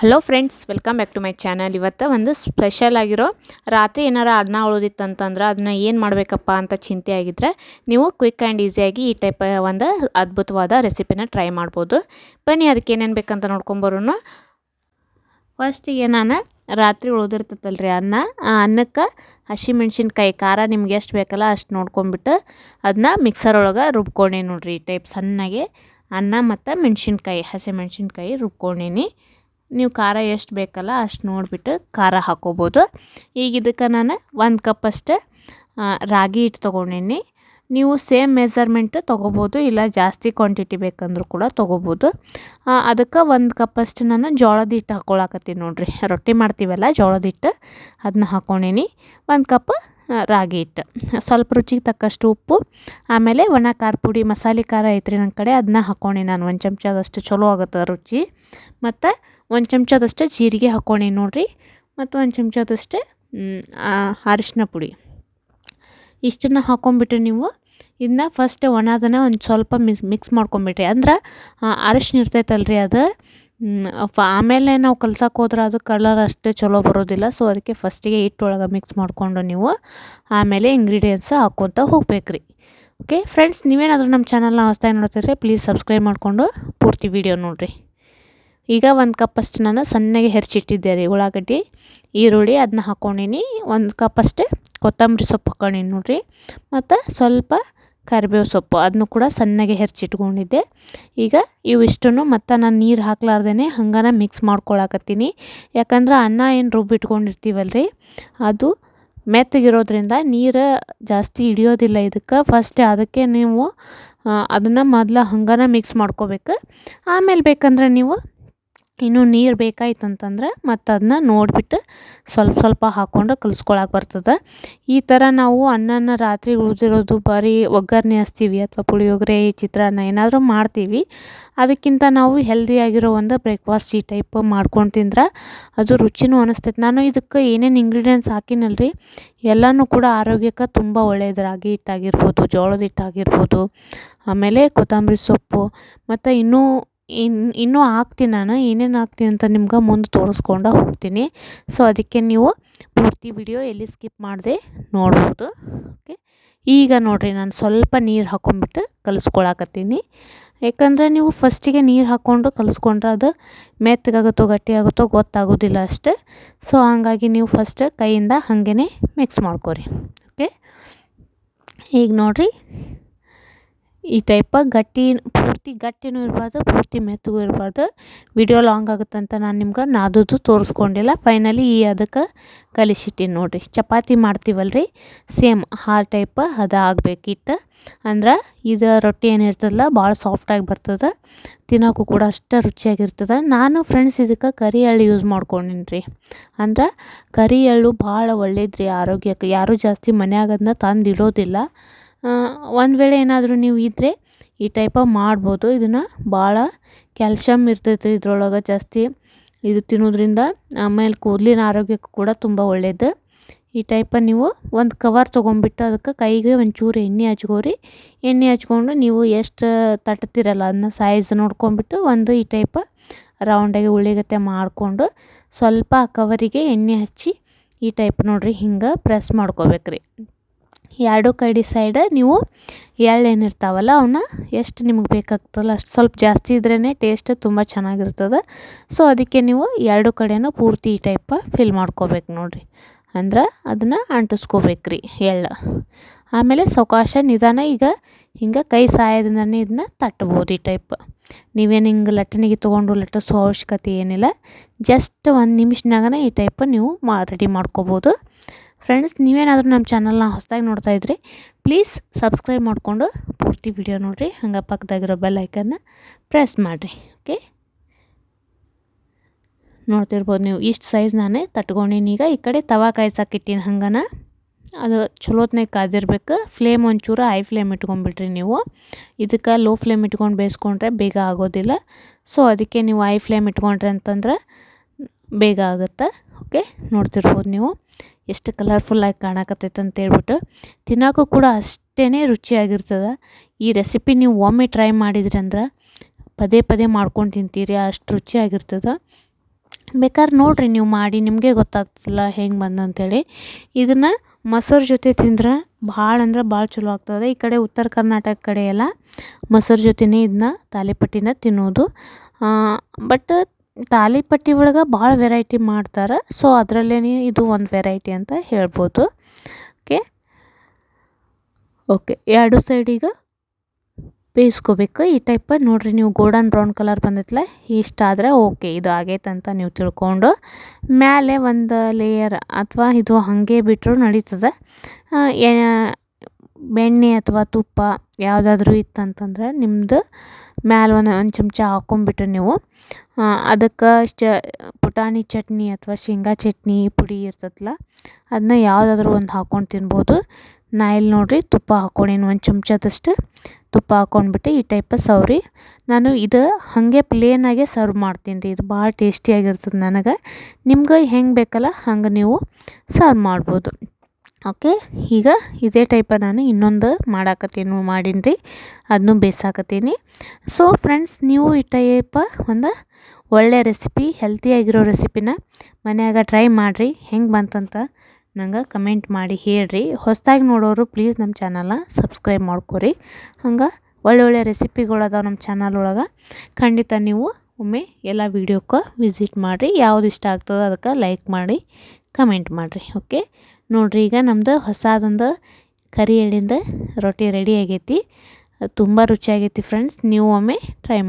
Hello friends welcome back to my channel ಇವತ್ತು ಒಂದು special ಆಗಿರೋ ರಾತ್ರಿ ಏನಾರ ಅನ್ನ ಉಳಿದಿತ್ತು ಅಂತಂದ್ರೆ ಅದನ್ನ ಏನು ಮಾಡಬೇಕಪ್ಪ ಅಂತ ಚಿಂತೆ ಆಗಿದ್ರೆ ನೀವು ಕ್ವಿಕ್ ಆ್ಯಂಡ್ ಈಸಿಯಾಗಿ ಈ ಟೈಪ್ ಒಂದು ಅದ್ಭುತವಾದ ರೆಸಿಪಿನ ಟ್ರೈ ಮಾಡ್ಬೋದು. ಬನ್ನಿ ಅದಕ್ಕೆ ಏನೇನು ಬೇಕಂತ ನೋಡ್ಕೊಂಬರೋಣ ಫಸ್ಟಿಗೆ ನಾನು ರಾತ್ರಿ ಉಳಿದಿರ್ತೈತಲ್ರಿ ಅನ್ನ. ಆ ಅನ್ನಕ್ಕೆ ಹಸಿಮೆಣ್ಸಿನ್ಕಾಯಿ ಖಾರ ನಿಮ್ಗೆ ಎಷ್ಟು ಬೇಕಲ್ಲ ಅಷ್ಟು ನೋಡ್ಕೊಂಬಿಟ್ಟು ಅದನ್ನ ಮಿಕ್ಸರ್ ಒಳಗೆ ರುಬ್ಕೊಂಡೆ ನೋಡ್ರಿ ಈ ಟೈಪ್ ಸಣ್ಣಗೆ. ಅನ್ನ ಮತ್ತು ಮೆಣ್ಸಿನ್ಕಾಯಿ, ಹಸಿಮೆಣ್ಸಿನ್ಕಾಯಿ ರುಬ್ಕೊಂಡೀನಿ. ನೀವು ಖಾರ ಎಷ್ಟು ಬೇಕಲ್ಲ ಅಷ್ಟು ನೋಡಿಬಿಟ್ಟು ಖಾರ ಹಾಕೋಬೋದು. ಈಗ ಇದಕ್ಕೆ ನಾನು ಒಂದು ಅಷ್ಟೇ ರಾಗಿ ಹಿಟ್ಟು ತೊಗೊಂಡೀನಿ. ನೀವು ಸೇಮ್ ಮೆಸರ್ಮೆಂಟ್ ತೊಗೋಬೋದು, ಇಲ್ಲ ಜಾಸ್ತಿ ಕ್ವಾಂಟಿಟಿ ಬೇಕಂದ್ರೂ ಕೂಡ ತೊಗೋಬೋದು. ಅದಕ್ಕೆ ಒಂದು ಕಪ್ಪಷ್ಟು ನಾನು ಜೋಳದ ಹಿಟ್ಟು ಹಾಕ್ಕೊಳಕತ್ತೀನಿ ನೋಡಿರಿ. ರೊಟ್ಟಿ ಮಾಡ್ತೀವಲ್ಲ ಜೋಳದ ಹಿಟ್ಟು ಅದನ್ನ ಹಾಕ್ಕೊಂಡೀನಿ ಒಂದು ಕಪ್ ರಾಗಿ ಹಿಟ್ಟು ಸ್ವಲ್ಪ ರುಚಿಗೆ ತಕ್ಕಷ್ಟು ಉಪ್ಪು, ಆಮೇಲೆ ಒಣ ಖಾರ ಪುಡಿ, ಮಸಾಲೆ ಖಾರ ಐತ್ರಿ ನನ್ನ ಕಡೆ ಅದನ್ನ ಹಾಕ್ಕೊಂಡಿ ನಾನು. ಒಂದು ಚಮಚದಷ್ಟು ಚಲೋ ಆಗುತ್ತೆ ರುಚಿ. ಮತ್ತು ಒಂದು ಚಮಚದಷ್ಟು ಜೀರಿಗೆ ಹಾಕ್ಕೊಂಡಿ ನೋಡಿರಿ, ಮತ್ತು ಒಂದು ಚಮಚದಷ್ಟು ಅರಿಶಿನ ಪುಡಿ. ಇಷ್ಟನ್ನು ಹಾಕ್ಕೊಂಬಿಟ್ಟು ನೀವು ಇದನ್ನ ಫಸ್ಟ್ ಒಣದನ್ನ ಒಂದು ಸ್ವಲ್ಪ ಮಿಕ್ಸ್ ಮಿಕ್ಸ್ ಮಾಡ್ಕೊಂಬಿಟ್ರಿ ಅಂದ್ರೆ ಅರಿಶಿನ ಇರ್ತೈತಲ್ರಿ ಅದು ಆಮೇಲೆ ನಾವು ಕಲ್ಸಕ್ಕೆ ಹೋದ್ರೆ ಅದು ಕಲರ್ ಅಷ್ಟೇ ಚಲೋ ಬರೋದಿಲ್ಲ ಸೊ ಅದಕ್ಕೆ ಫಸ್ಟಿಗೆ ಹಿಟ್ಟೊಳಗೆ ಮಿಕ್ಸ್ ಮಾಡಿಕೊಂಡು ನೀವು ಆಮೇಲೆ ಇಂಗ್ರೀಡಿಯೆಂಟ್ಸ್ ಹಾಕ್ಕೊತ ಹೋಗ್ಬೇಕು ರೀ ಓಕೆ ಫ್ರೆಂಡ್ಸ್ ನೀವೇನಾದರೂ ನಮ್ಮ ಚಾನಲ್ನ ಹೊಸ್ದಾಗಿ ನೋಡ್ತಿದ್ರೆ ಪ್ಲೀಸ್ ಸಬ್ಸ್ಕ್ರೈಬ್ ಮಾಡಿಕೊಂಡು ಪೂರ್ತಿ ವಿಡಿಯೋ ನೋಡಿರಿ. ಈಗ ಒಂದು ಕಪ್ಪಷ್ಟು ನಾನು ಸಣ್ಣಗೆ ಹೆರ್ಚಿಟ್ಟಿದ್ದೆ ರೀ ಉಳ್ಳಾಗಡ್ಡಿ, ಈರುಳ್ಳಿ ಅದನ್ನ ಹಾಕ್ಕೊಂಡೀನಿ ಒಂದು ಕಪ್ಪಷ್ಟು ಕೊತ್ತಂಬರಿ ಸೊಪ್ಪು ಹಾಕ್ಕೊಂಡೀನಿ ನೋಡಿರಿ. ಮತ್ತು ಸ್ವಲ್ಪ ಕರಿಬೇವು ಸೊಪ್ಪು ಅದನ್ನು ಕೂಡ ಸಣ್ಣಗೆ ಹೆರ್ಚಿಟ್ಕೊಂಡಿದ್ದೆ. ಈಗ ಇವಿಷ್ಟನ್ನು ಮತ್ತು ನಾನು ನೀರು ಹಾಕ್ಲಾರ್ದೇ ಹಂಗನ ಮಿಕ್ಸ್ ಮಾಡ್ಕೊಳಕತ್ತೀನಿ. ಯಾಕಂದ್ರೆ ಅನ್ನ ಏನು ರುಬ್ಬಿಟ್ಕೊಂಡಿರ್ತೀವಲ್ಲ ರೀ ಅದು ಮೆತ್ತಗಿರೋದ್ರಿಂದ ನೀರು ಜಾಸ್ತಿ ಹಿಡಿಯೋದಿಲ್ಲ ಇದಕ್ಕೆ. ಫಸ್ಟ್ ಅದಕ್ಕೆ ನೀವು ಅದನ್ನು ಮೊದಲು ಹಂಗನ ಮಿಕ್ಸ್ ಮಾಡ್ಕೋಬೇಕು. ಆಮೇಲೆ ಬೇಕಂದ್ರೆ ನೀವು ಇನ್ನೂ ನೀರು ಬೇಕಾಯ್ತು ಅಂತಂದ್ರೆ ಮತ್ತು ಅದನ್ನ ನೋಡಿಬಿಟ್ಟು ಸ್ವಲ್ಪ ಸ್ವಲ್ಪ ಹಾಕ್ಕೊಂಡು ಕಲಿಸ್ಕೊಳಕ್ಕೆ ಬರ್ತದೆ. ಈ ಥರ ನಾವು ಅನ್ನನ ರಾತ್ರಿ ಉಳಿದಿರೋದು ಬರೀ ಒಗ್ಗರಣೆ ಹಚ್ತೀವಿ ಅಥವಾ ಪುಳಿಯೋಗರೆ, ಚಿತ್ರಾನ್ನ ಏನಾದರೂ ಮಾಡ್ತೀವಿ. ಅದಕ್ಕಿಂತ ನಾವು ಹೆಲ್ದಿಯಾಗಿರೋ ಒಂದು ಬ್ರೇಕ್ಫಾಸ್ಟ್ ಈ ಟೈಪ್ ಮಾಡ್ಕೊಂಡು ತಿಂದ್ರೆ ಅದು ರುಚಿನೂ ಅನಿಸ್ತೈತೆ. ನಾನು ಇದಕ್ಕೆ ಏನೇನು ಇಂಗ್ರೀಡಿಯೆಂಟ್ಸ್ ಹಾಕಿನಲ್ರಿ, ಎಲ್ಲನೂ ಕೂಡ ಆರೋಗ್ಯಕ್ಕೆ ತುಂಬ ಒಳ್ಳೆಯದು ರಾಗಿ ಹಿಟ್ಟಾಗಿರ್ಬೋದು, ಜೋಳದ ಹಿಟ್ಟಾಗಿರ್ಬೋದು, ಆಮೇಲೆ ಕೊತ್ತಂಬರಿ ಸೊಪ್ಪು, ಮತ್ತು ಇನ್ನೂ ಇನ್ನು ಇನ್ನೂ ಹಾಕ್ತೀನಿ ನಾನು. ಏನೇನು ಹಾಕ್ತೀನಿ ಅಂತ ನಿಮ್ಗೆ ಮುಂದೆ ತೋರಿಸ್ಕೊಂಡು ಹೋಗ್ತೀನಿ. ಸೊ ಅದಕ್ಕೆ ನೀವು ಪೂರ್ತಿ ವಿಡಿಯೋ ಎಲ್ಲಿ ಸ್ಕಿಪ್ ಮಾಡದೆ ನೋಡ್ಬೋದು. ಓಕೆ ಈಗ ನೋಡಿರಿ, ನಾನು ಸ್ವಲ್ಪ ನೀರು ಹಾಕೊಂಬಿಟ್ಟು ಕಲಿಸ್ಕೊಳಕತ್ತೀನಿ. ಯಾಕಂದರೆ ನೀವು ಫಸ್ಟಿಗೆ ನೀರು ಹಾಕ್ಕೊಂಡು ಕಲಿಸ್ಕೊಂಡ್ರೆ ಅದು ಮೆತ್ತಗಾಗುತ್ತೋ, ಗಟ್ಟಿಯಾಗುತ್ತೋ ಗೊತ್ತಾಗೋದಿಲ್ಲ ಅಷ್ಟೇ. ಸೊ ಹಾಗಾಗಿ ನೀವು ಫಸ್ಟ್ ಕೈಯಿಂದ ಹಾಗೇ ಮಿಕ್ಸ್ ಮಾಡ್ಕೊರಿ. ಓಕೆ ಈಗ ನೋಡಿರಿ. ಈ ಟೈಪ ಗಟ್ಟಿ, ಪೂರ್ತಿ ಗಟ್ಟಿನೂ ಇರಬಾರ್ದು, ಪೂರ್ತಿ ಮೆತ್ತಗೂ ಇರಬಾರ್ದು. ವಿಡಿಯೋ ಲಾಂಗ್ ಆಗುತ್ತಂತ ನಾನು ನಿಮ್ಗೆ ನಾದೋದು ತೋರಿಸ್ಕೊಂಡಿಲ್ಲ. ಫೈನಲಿ ಈ ಅದಕ್ಕೆ ಕಲಿಸಿಟ್ಟಿನಿ ನೋಡಿರಿ. ಚಪಾತಿ ಮಾಡ್ತೀವಲ್ಲ ರೀ ಸೇಮ್ ಆ ಟೈಪ್ ಅದು ಆಗ್ಬೇಕು ಅಂದ್ರೆ ಇದು ರೊಟ್ಟಿ ಏನಿರ್ತದಲ್ಲ ಭಾಳ ಸಾಫ್ಟಾಗಿ ಬರ್ತದೆ. ತಿನ್ನೋಕ್ಕೂ ಕೂಡ ಅಷ್ಟು ರುಚಿಯಾಗಿರ್ತದೆ. ನಾನು ಫ್ರೆಂಡ್ಸ್ ಇದಕ್ಕೆ ಕರಿ ಎಳ್ಳು ಯೂಸ್ ಮಾಡ್ಕೊಂಡಿನಿ ರೀ ಅಂದ್ರೆ ಕರಿ ಎಳ್ಳು ಭಾಳ ಒಳ್ಳೇದು ರೀ ಆರೋಗ್ಯಕ್ಕೆ. ಯಾರೂ ಜಾಸ್ತಿ ಮನೆಯಾಗದನ್ನ ತಂದು ಇಡೋದಿಲ್ಲ ಒಂದು ವೇಳೆ ಏನಾದರೂ ನೀವು ಇದ್ದರೆ ಈ ಟೈಪ ಮಾಡ್ಬೋದು. ಇದನ್ನು ಭಾಳ ಕ್ಯಾಲ್ಶಿಯಮ್ ಇರ್ತೈತೆ ಇದ್ರೊಳಗೆ ಜಾಸ್ತಿ. ಇದು ತಿನ್ನೋದ್ರಿಂದ ಆಮೇಲೆ ಕೂದಲಿನ ಆರೋಗ್ಯಕ್ಕೂ ಕೂಡ ತುಂಬ ಒಳ್ಳೆಯದು ಈ ಟೈಪ ನೀವು ಒಂದು ಕವರ್ ತೊಗೊಂಬಿಟ್ಟು ಅದಕ್ಕೆ ಕೈಗೆ ಒಂಚೂರು ಎಣ್ಣೆ ಹಚ್ಕೋರಿ. ಎಣ್ಣೆ ಹಚ್ಕೊಂಡು ನೀವು ಎಷ್ಟು ತಟ್ತಿರಲ್ಲ ಅದನ್ನ ಸೈಜ್ ನೋಡ್ಕೊಂಬಿಟ್ಟು ಒಂದು ಈ ಟೈಪ ರೌಂಡಾಗಿ ಉಳ್ಳಿಗತ್ತೆ ಮಾಡಿಕೊಂಡು ಸ್ವಲ್ಪ ಕವರಿಗೆ ಎಣ್ಣೆ ಹಚ್ಚಿ ಈ ಟೈಪ್ ನೋಡಿರಿ ಹಿಂಗೆ ಪ್ರೆಸ್ ಮಾಡ್ಕೋಬೇಕು ರೀ ಎರಡು ಕಡೆ ಸೈಡ್ ನೀವು ಎಳ್ಳು ಏನಿರ್ತಾವಲ್ಲ ಅವನ್ನ ಎಷ್ಟು ನಿಮಗೆ ಬೇಕಾಗ್ತದಲ್ಲ ಅಷ್ಟು ಸ್ವಲ್ಪ ಜಾಸ್ತಿ ಇದ್ರೇ ಟೇಸ್ಟ್ ತುಂಬ ಚೆನ್ನಾಗಿರ್ತದೆ. ಸೊ ಅದಕ್ಕೆ ನೀವು ಎರಡು ಕಡೆನೂ ಪೂರ್ತಿ ಈ ಟೈಪ ಫಿಲ್ ಮಾಡ್ಕೋಬೇಕು ನೋಡಿರಿ. ಅಂದ್ರೆ ಅದನ್ನು ಅಂಟಿಸ್ಕೋಬೇಕು ರೀ ಎಳ್ಳು. ಆಮೇಲೆ ಸಾವಕಾಶ ನಿಧಾನ ಈಗ ಹಿಂಗೆ ಕೈ ಸಹಾಯದಿಂದನೇ ಇದನ್ನ ತಟ್ಬೋದು ಈ ಟೈಪ್ ನೀವೇನು ಹಿಂಗೆ ಲಟ್ಟಣಿಗೆ ತೊಗೊಂಡು ಲಟ್ಟಿಸೋ ಅವಶ್ಯಕತೆ ಏನಿಲ್ಲ. ಜಸ್ಟ್ ಒಂದು ನಿಮಿಷನಾಗನೇ ಈ ಟೈಪ್ ನೀವು ಮಾ ರೆಡಿ ಮಾಡ್ಕೋಬೋದು. ಫ್ರೆಂಡ್ಸ್ ನೀವೇನಾದರೂ ನಮ್ಮ ಚಾನಲ್ನ ಹೊಸದಾಗಿ ನೋಡ್ತಾ ಇದ್ರಿ ಪ್ಲೀಸ್ ಸಬ್ಸ್ಕ್ರೈಬ್ ಮಾಡಿಕೊಂಡು ಪೂರ್ತಿ ವಿಡಿಯೋ ನೋಡಿರಿ. ಹಂಗೆ ಪಕ್ಕದಾಗಿರೋ ಬೆಲ್ ಐಕನ್ನ ಪ್ರೆಸ್ ಮಾಡಿರಿ ಓಕೆ ನೋಡ್ತಿರ್ಬೋದು ನೀವು, ಇಷ್ಟು ಸೈಜ್ ನಾನೇ ತಟ್ಕೊಂಡೀನಿ. ಈಗ ಈ ಕಡೆ ತವಾ ಕಾಯ್ಸಕ್ಕಿಟ್ಟಿನಿ ಹಂಗನ, ಅದು ಚಲೋತ್ನಾಗ ಕಾದಿರ್ಬೇಕು. ಫ್ಲೇಮ್ ಒಂಚೂರು ಹೈ ಫ್ಲೇಮ್ ಇಟ್ಕೊಂಡ್ಬಿಟ್ರಿ ನೀವು. ಇದಕ್ಕೆ ಲೋ ಫ್ಲೇಮ್ ಇಟ್ಕೊಂಡು ಬೇಯಿಸ್ಕೊಂಡ್ರೆ ಬೇಗ ಆಗೋದಿಲ್ಲ. ಸೊ ಅದಕ್ಕೆ ನೀವು ಹೈ ಫ್ಲೇಮ್ ಇಟ್ಕೊಂಡ್ರೆ ಅಂತಂದ್ರೆ ಬೇಗ ಆಗುತ್ತೆ ಓಕೆ ನೋಡ್ತಿರ್ಬೋದು ನೀವು. ಎಷ್ಟು ಕಲರ್ಫುಲ್ಲಾಗಿ ಕಾಣಕತ್ತೈತೆ ಅಂತೇಳ್ಬಿಟ್ಟು ತಿನ್ನೋಕ್ಕೂ ಕೂಡ ಅಷ್ಟೇ ರುಚಿಯಾಗಿರ್ತದೆ. ಈ ರೆಸಿಪಿ ನೀವು ಒಮ್ಮೆ ಟ್ರೈ ಮಾಡಿದ್ರಿ ಅಂದ್ರೆ ಪದೇ ಪದೇ ಮಾಡ್ಕೊಂಡು ತಿಂತೀರಿ, ಅಷ್ಟು ರುಚಿಯಾಗಿರ್ತದೆ. ಬೇಕಾದ್ರೆ ನೋಡಿರಿ ನೀವು ಮಾಡಿ, ನಿಮಗೆ ಗೊತ್ತಾಗ್ತಿಲ್ಲ ಹೆಂಗೆ ಬಂದಂಥೇಳಿ ಇದನ್ನು ಮೊಸರು ಜೊತೆ ತಿಂದ್ರೆ ಭಾಳ ಅಂದ್ರೆ ಭಾಳ ಚಲೋ ಆಗ್ತದೆ. ಈ ಕಡೆ ಉತ್ತರ ಕರ್ನಾಟಕ ಕಡೆ ಎಲ್ಲ ಮೊಸರು ಜೊತೆನೇ ಇದನ್ನ ತಾಲಿಪಟ್ಟಿನ ತಿನ್ನೋದು. ಬಟ್ ತಾಲಿಪಟ್ಟಿ ಒಳಗೆ ಭಾಳ ವೆರೈಟಿ ಮಾಡ್ತಾರೆ. ಸೊ ಅದರಲ್ಲೇ ಇದು ಒಂದು ವೆರೈಟಿ ಅಂತ ಹೇಳ್ಬೋದು. ಓಕೆ ಓಕೆ ಎರಡು ಸೈಡಿಗೆ ಬೇಯಿಸ್ಕೋಬೇಕು. ಈ ಟೈಪ್ ನೋಡಿರಿ ನೀವು ಗೋಲ್ಡನ್ ಬ್ರೌನ್ ಕಲರ್ ಬಂದೈತಲ್ಲ ಇಷ್ಟ ಆದರೆ ಓಕೆ ಇದು ಆಗೈತೆ ಅಂತ ನೀವು ತಿಳ್ಕೊಂಡು. ಮೇಲೆ ಒಂದು ಲೇಯರ್ ಅಥವಾ ಇದು ಹಾಗೆ ಬಿಟ್ಟರು ನಡೀತದೆ. ಬೆಣ್ಣೆ ಅಥವಾ ತುಪ್ಪ ಯಾವುದಾದ್ರೂ ಇತ್ತಂತಂದ್ರೆ ನಿಮ್ಮದು ಮ್ಯಾಲೆ ಒಂದು ಒಂದು ಚಮಚ ಹಾಕೊಂಬಿಟ್ರೆ ನೀವು ಅದಕ್ಕೆ ಚ, ಪುಟಾಣಿ ಚಟ್ನಿ ಅಥವಾ ಶೇಂಗಾ ಚಟ್ನಿ ಪುಡಿ ಇರ್ತದಲ್ಲ ಅದನ್ನ ಯಾವುದಾದ್ರೂ ಒಂದು ಹಾಕ್ಕೊಂಡು ತಿನ್ಬೋದು. ನಾ ಇಲ್ಲಿ ನೋಡಿರಿ ತುಪ್ಪ ಹಾಕ್ಕೊಂಡೀನಿ ಒಂದು ಚಮಚದಷ್ಟು ತುಪ್ಪ ಹಾಕ್ಕೊಂಡ್ಬಿಟ್ಟು ಈ ಟೈಪ ಸವ್ರಿ. ನಾನು ಇದು ಹಾಗೆ ಪ್ಲೇನಾಗೆ ಸರ್ವ್ ಮಾಡ್ತೀನಿ ರೀ, ಇದು ಭಾಳ ಟೇಸ್ಟಿಯಾಗಿರ್ತದೆ ನನಗೆ. ನಿಮ್ಗೆ ಹೆಂಗೆ ಬೇಕಲ್ಲ ಹಂಗೆ ನೀವು ಸರ್ವ್ ಮಾಡ್ಬೋದು. ಓಕೆ ಈಗ ಇದೇ ಟೈಪ ನಾನು ಇನ್ನೊಂದು ಮಾಡಾಕತ್ತೀನಿ ಮಾಡೀನಿ ರೀ ಅದನ್ನು ಬೇಸಾಕತ್ತೀನಿ. ಸೊ ಫ್ರೆಂಡ್ಸ್ ನೀವು ಈ ಟೈಪ ಒಂದು ಒಳ್ಳೆಯ ರೆಸಿಪಿ ಹೆಲ್ತಿಯಾಗಿರೋ ರೆಸಿಪಿನ ಮನೆಯಾಗ ಟ್ರೈ ಮಾಡಿರಿ. ಹೆಂಗೆ ಬಂತಂತ ನಂಗೆ ಕಮೆಂಟ್ ಮಾಡಿ ಹೇಳ್ರಿ. ಹೊಸದಾಗಿ ನೋಡೋರು ಪ್ಲೀಸ್ ನಮ್ಮ ಚಾನಲ್ನ ಸಬ್ಸ್ಕ್ರೈಬ್ ಮಾಡ್ಕೊರಿ. ಹಂಗೆ ಒಳ್ಳೆ ಒಳ್ಳೆ ರೆಸಿಪಿಗಳದಾವೆ ನಮ್ಮ ಚಾನಲ್ ಒಳಗೆ. ಖಂಡಿತ ನೀವು ಒಮ್ಮೆ ಎಲ್ಲ ವೀಡಿಯೋಕ್ಕೆ ವಿಸಿಟ್ ಮಾಡಿರಿ. ಯಾವ್ದು ಇಷ್ಟ ಆಗ್ತದೆ ಅದಕ್ಕೆ ಲೈಕ್ ಮಾಡಿ ಕಮೆಂಟ್ ಮಾಡಿರಿ. ಓಕೆ ನೋಡಿರಿ, ಈಗ ನಮ್ಮದು ಹೊಸದೊಂದು ಕರಿ ಎಳ್ಳಿಂದ ರೊಟ್ಟಿ ರೆಡಿ ಆಗೈತಿ. ತುಂಬ ರುಚಿಯಾಗೈತಿ ಫ್ರೆಂಡ್ಸ್ ನೀವು ಒಮ್ಮೆ ಟ್ರೈ ಮಾಡಿ.